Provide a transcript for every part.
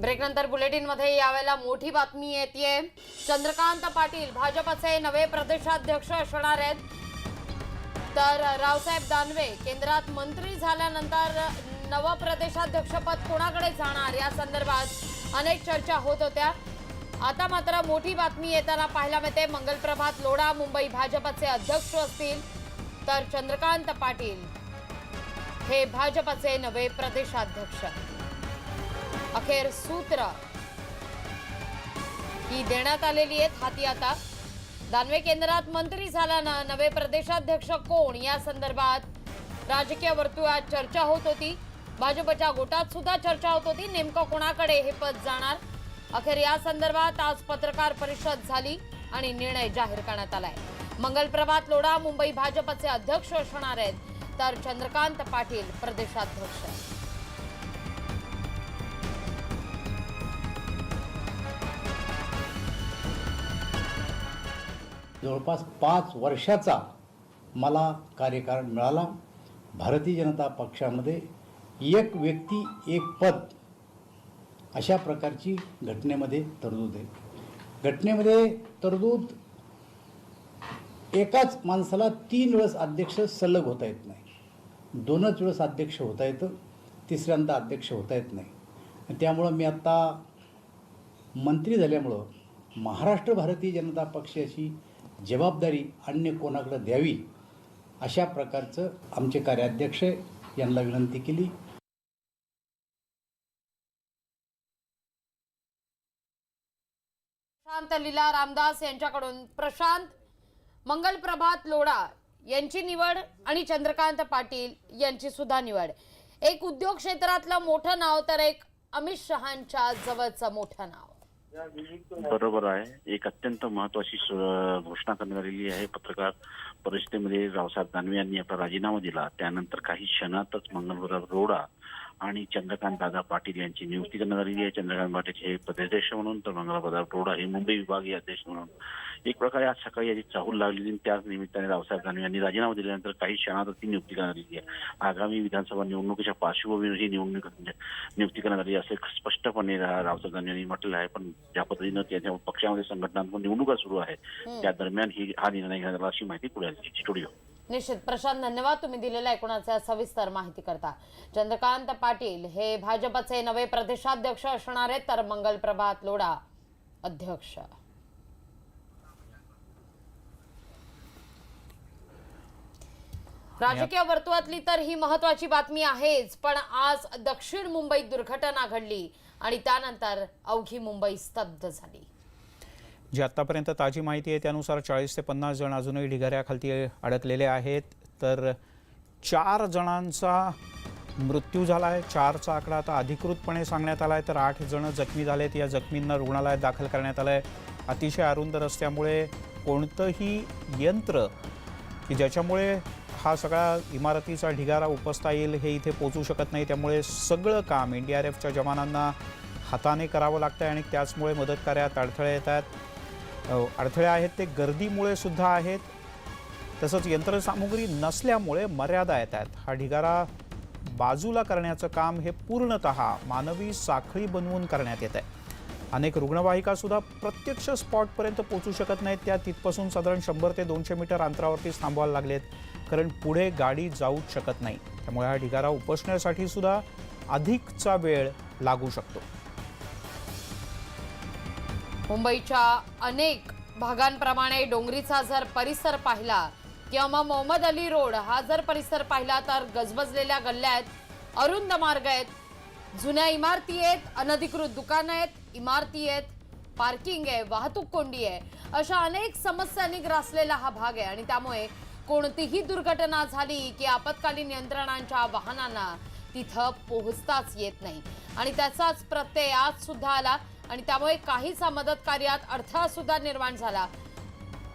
ब्रेकनंतर बुलेटिनमध्ये यावेळेला मोठी बातमी येते चंद्रकांत पाटील भाजपचे नवे प्रदेशाध्यक्ष असणार आहेत. तर रावसाहेब दानवे केंद्रात मंत्री झाल्यानंतर नवं प्रदेशाध्यक्षपद कोणाकडे जाणार? या संदर्भात अनेक चर्चा होत होत्या. आता मात्र मोठी बातमी येताना पाहायला मिळते. मंगलप्रभात लोढा मुंबई भाजपचे अध्यक्ष असतील. तर चंद्रकांत पाटील हे भाजपचे नवे प्रदेशाध्यक्ष. अखेर सूत्र. ही देण्यात आलेली आहेत हाती आता. दानवे केंद्रात मंत्री झाल्यानं नवे प्रदेशाध्यक्ष कोण? या संदर्भात राजकीय वर्तुळात चर्चा होत होती. भाजपच्या गोटात सुद्धा चर्चा होत होती. नेमकं कोणाकडे हे पद जाणार? अखेर या संदर्भात आज पत्रकार परिषद झाली आणि निर्णय जाहीर करण्यात आलाय. मंगलप्रभात लोढा मुंबई भाजपचे अध्यक्ष असणार आहेत. तर चंद्रकांत पाटील प्रदेशाध्यक्ष. जवळपास पाच वर्षाचा मला कार्यकाळ मिळाला. भारतीय जनता पक्षामध्ये एक व्यक्ती एक पद अशा प्रकारची घटनेमध्ये तरतूद आहे. घटनेमध्ये तरतूद एकाच माणसाला तीन वेळेस अध्यक्ष सलग होता येत नाही. दोनच वेळेस अध्यक्ष होता येतं तिसऱ्यांदा अध्यक्ष होता येत नाही. त्यामुळं मी आत्ता मंत्री झाल्यामुळं महाराष्ट्र भारतीय जनता पक्षाची जबाबदारी अन्य कोणाकडे द्यावी अशा प्रकारचं आमचे कार्याध्यक्ष यांना विनंती केली. प्रशांत लीला रामदास यांच्याकडून प्रशांत मंगलप्रभात लोढा यांची निवड आणि चंद्रकांत पाटील यांची सुद्धा निवड. एक उद्योग क्षेत्रातलं मोठं नाव तर एक अमित शहांच्या जवळचं मोठं नाव. बरोबर आहे. एक अत्यंत महत्वाची घोषणा करण्यात आलेली आहे पत्रकार. परिषदेमध्ये रावसाहेब दानवे यांनी आपला राजीनामा दिला. त्यानंतर काही क्षणातच मंगलवार रोडा आणि चंद्रकांत दादा पाटील यांची नियुक्ती करण्यात आलेली आहे. चंद्रकांत पाटील हे प्रदेशाध्यक्ष म्हणून तर मंगलवार रोडा हे मुंबई विभागीय अध्यक्ष म्हणून. एक प्रकारे आज सकाळी याची चाहूल लागलेली आणि त्याच निमित्ताने रावसाहेब दानवे यांनी राजीनामा दिल्यानंतर काही क्षणातच ती नियुक्ती करण्यात आलेली आहे. आगामी विधानसभा निवडणुकीच्या पार्श्वभूमीवर ही निवडणूक नियुक्ती करण्यात आली असे स्पष्टपणे रावसाहेब दानवे यांनी म्हटलेलं आहे. पण ज्या पद्धतीनं त्यांच्या पक्षामध्ये संघटनात्मक निवडणुका सुरू आहे त्या दरम्यान ही हा निर्णय घेण्यात आला अशी माहिती पुढे स्टुडिओ. निश्चित. प्रशांत धन्यवाद. तुम्ही दिलेल्या एकूणाच्या सविस्तर माहिती करता. चंद्रकांत पाटील हे भाजपचे नवे प्रदेशाध्यक्ष असणार आहेत तर मंगलप्रभात लोढा अध्यक्ष. राजकीय वर्तुळातली तर ही महत्वाची बातमी आहेच पण आज दक्षिण मुंबईत दुर्घटना घडली आणि त्यानंतर अवघी मुंबई स्तब्ध झाली. जी आत्तापर्यंत ताजी माहिती आहे त्यानुसार चाळीस ते पन्नास जण अजूनही ढिगाऱ्याखालती अडकलेले आहेत. तर चार जणांचा मृत्यू झाला आहे चारचा आकडा आता अधिकृतपणे सांगण्यात आला आहे तर आठ जण जखमी झालेत. या जखमींना रुग्णालयात दाखल करण्यात आलं आहे अतिशय अरुंद रस्त्यामुळे कोणतंही यंत्र की ज्याच्यामुळे हा सगळा इमारतीचा ढिगारा उपसता येईल हे इथे पोचू शकत नाही. त्यामुळे सगळं काम एन डी आर एफच्या जवानांना हाताने करावं लागतं आहे आणि त्याचमुळे मदतकार्यात अडथळे येतात अडथळे आहेत ते गर्दीमुळे सुद्धा आहेत. तसंच यंत्रसामुग्री नसल्यामुळे मर्यादा येत आहेत हा ढिगारा बाजूला करण्याचं काम हे पूर्णत मानवी साखळी बनवून करण्यात येत आहे अनेक रुग्णवाहिका सुद्धा प्रत्यक्ष स्पॉटपर्यंत पोहोचू शकत नाहीत. त्या तिथपासून साधारण शंभर ते दोनशे मीटर अंतरावरतीच थांबवायला लागलेत कारण पुढे गाडी जाऊच शकत नाही. त्यामुळे हा ढिगारा उपसण्यासाठी सुद्धा अधिकचा वेळ लागू शकतो. मुंबईच्या अनेक भागांप्रमाणे डोंगरीचा जर परिसर पाहिला किंवा मग मोहम्मद अली रोड हा जर परिसर पाहिला तर गजबजलेल्या गल्ल्या आहेत. अरुंद मार्ग आहेत. जुन्या इमारती आहेत अनधिकृत दुकानं आहेत इमारती आहेत पार्किंग आहे वाहतूक कोंडी आहे. अशा अनेक समस्यांनी ग्रासलेला हा भाग आहे. आणि त्यामुळे कोणतीही दुर्घटना झाली की आपत्कालीन यंत्रणांच्या वाहनांना तिथं पोहोचताच येत नाही. आणि त्याचाच प्रत्यय आज सुद्धा आला. आणि त्यामुळे काहीसा मदत कार्यात अडथळा सुद्धा निर्माण झाला.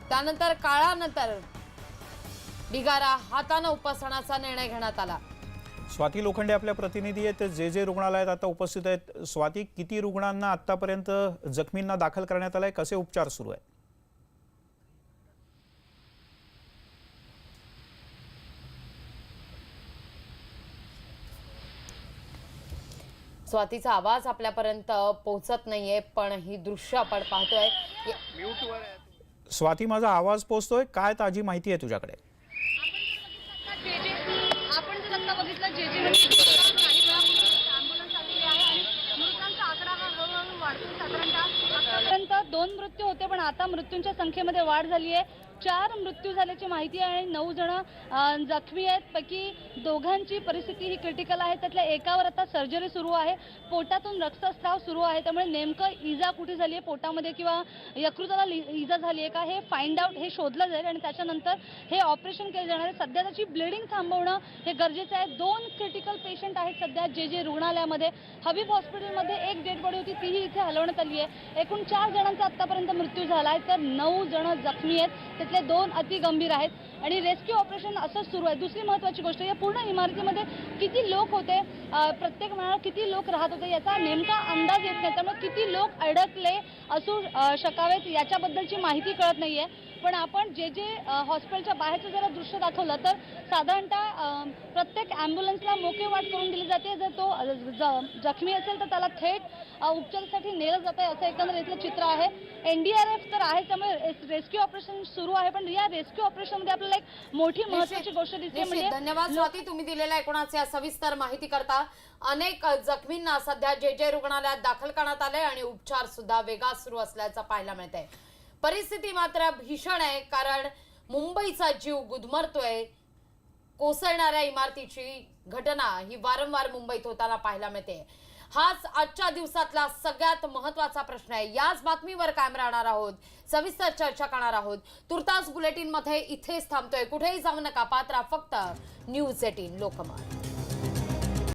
त्यानंतर काळानंतर ढिगारा हातानं उपसण्याचा निर्णय घेण्यात आला. स्वाती लोखंडे आपल्या प्रतिनिधी आहेत. जे जे रुग्णालयात आता उपस्थित आहेत स्वाती किती रुग्णांना आतापर्यंत जखमींना दाखल करण्यात आलाय? कसे उपचार सुरू आहेत? स्वातीचा आवाज आपल्यापर्यंत पोहोचत नाहीये पण ही दृश्य आपण पाहतोय. स्वाती माझा आवाज पोचतोय काय ताजी माहिती आहे तुझ्याकडे? हा दोन मृत्यू होते पण आता मृत्यूंच्या संख्येमध्ये वाढ झाली आहे. चार मृत्यू झाल्याची माहिती आहे. आणि नऊ जण जखमी आहेत. पैकी दोघांची परिस्थिती ही क्रिटिकल आहे. त्यातल्या एकावर आता सर्जरी सुरू आहे. पोटातून रक्तस्राव सुरू आहे. त्यामुळे नेमकं इजा कुठे झाली आहे पोटामध्ये किंवा यकृताला लि- इजा झाली आहे का? हे फाइंड आउट हे शोधलं जाईल. आणि त्याच्यानंतर हे ऑपरेशन केलं जाणार आहे. सध्या त्याची ब्लिडिंग थांबवणं हे गरजेचं आहे. दोन क्रिटिकल पेशंट आहेत सध्या जे जे रुग्णालयामध्ये. हबीब हॉस्पिटलमध्ये एक डेड बॉडी होती. तीही इथे हलवण्यात आली आहे एकूण चार जणांचा आतापर्यंत मृत्यू झाला आहे तर नऊ जण जखमी आहेत. त्यातले दोन अति गंभीर आहेत. आणि रेस्क्यू ऑपरेशन असंच सुरू आहे. दुसरी महत्त्वाची गोष्ट या पूर्ण इमारतीमध्ये किती लोक होते प्रत्येक मनाला किती लोक राहत होते याचा नेमका अंदाज येत नाही. त्यामुळे किती लोक अडकले असू शकावेत याच्याबद्दलची माहिती कळत नाहीये. पण आपण जे जे हॉस्पिटलच्या बाहेरचं जरा दृश्य दाखवलं तर साधारणतः प्रत्येक ॲम्ब्युलन्सला मोके वाट करून दिली जाते. जर तो जखमी असेल तर त्याला थेट उपचारासाठी नेलं जात आहे असं एकंदर इथलं चित्र आहे. एनडीआरएफ तर आहे त्यामुळे रेस्क्यू ऑपरेशन सुरू आहे. पण या रेस्क्यू ऑपरेशनमध्ये आपल्याला एक मोठी महत्वाची गोष्ट दिसते. म्हणजे धन्यवाद स्वाती तुम्ही दिलेल्या एकूणच या सविस्तर माहिती करता. अनेक जखमींना सध्या जे जे रुग्णालयात दाखल करण्यात आले आणि उपचार सुद्धा वेगात सुरू असल्याचं पाहायला मिळतंय. परिस्थिती मात्र भीषण आहे कारण मुंबईचा जीव गुदमरतोय. कोसळणाऱ्या इमारतीची घटना ही वारंवार मुंबईत होताना पाहायला मिळते. हाच आजच्या दिवसातला सगळ्यात महत्त्वाचा प्रश्न आहे. याच बातमीवर कायम राहणार आहोत. सविस्तर चर्चा करणार आहोत. तुर्तास बुलेटिनमध्ये इथेच थांबतोय. कुठेही जाऊ नका पात्रा फक्त न्यूज एटीन लोकमत.